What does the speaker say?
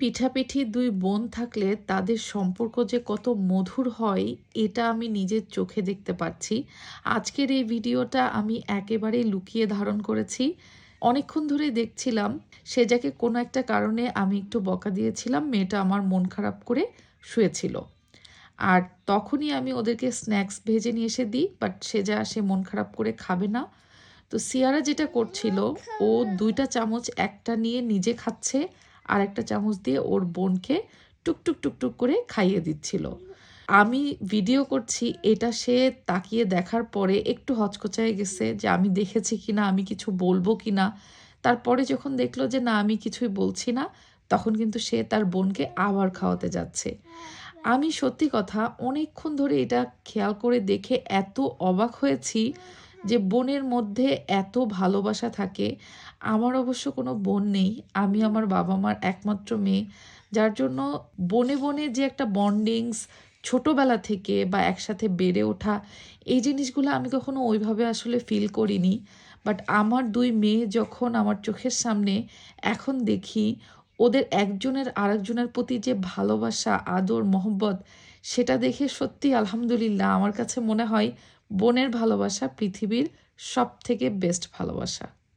পিঠাপিঠি দুই বোন থাকলে তাদের সম্পর্ক যে কত মধুর হয়, এটা আমি নিজের চোখে দেখতে পাচ্ছি। আজকের এই ভিডিওটা আমি একেবারেই লুকিয়ে ধারণ করেছি। অনেকক্ষণ ধরে দেখছিলাম সে যাকে কোনো একটা কারণে আমি একটু বকা দিয়েছিলাম, মেয়েটা আমার মন খারাপ করে শুয়েছিল। আর তখনই আমি ওদেরকে স্ন্যাক্স ভেজে নিয়ে এসে দিই, বাট সে যা সে মন খারাপ করে খাবে না। তো সিয়ারা যেটা করছিল, ও দুইটা চামচ একটা নিয়ে নিজে খাচ্ছে আর একটা চামচ দিয়ে ওর বোনকে টুকটুক টুকটুক করে খাইয়ে দিচ্ছিল। আমি ভিডিও করছি, এটা সে তাকিয়ে দেখার পরে একটু হচকচায় গেছে যে আমি দেখেছি কি না আমি কিছু বলব কি না তারপরে যখন দেখল যে না, আমি কিছুই বলছি না, তখন কিন্তু সে তার বোনকে আবার খাওয়াতে যাচ্ছে। আমি সত্যি কথা অনেকক্ষণ ধরে এটা খেয়াল করে দেখে এত অবাক হয়েছি যে বোনের মধ্যে এত ভালোবাসা থাকে, আমার অবশ্য কোনো বোন নেই। আমি আমার বাবা মার একমাত্র মেয়ে। যার জন্য বনে বনে যে একটা বন্ডিংস ছোটোবেলা থেকে বা একসাথে বেড়ে ওঠা, এই জিনিসগুলো আমি কখনো ওইভাবে আসলে ফিল করিনি। বাট আমার দুই মেয়ে যখন আমার চোখের সামনে এখন দেখি, ওদের একজনের আরেকজনের প্রতি যে ভালোবাসা, আদর, মহব্বত সেটা দেখে সত্যি আলহামদুলিল্লাহ। আমার কাছে মনে হয়, বোনের ভালোবাসা পৃথিবীর সব থেকে বেস্ট ভালোবাসা।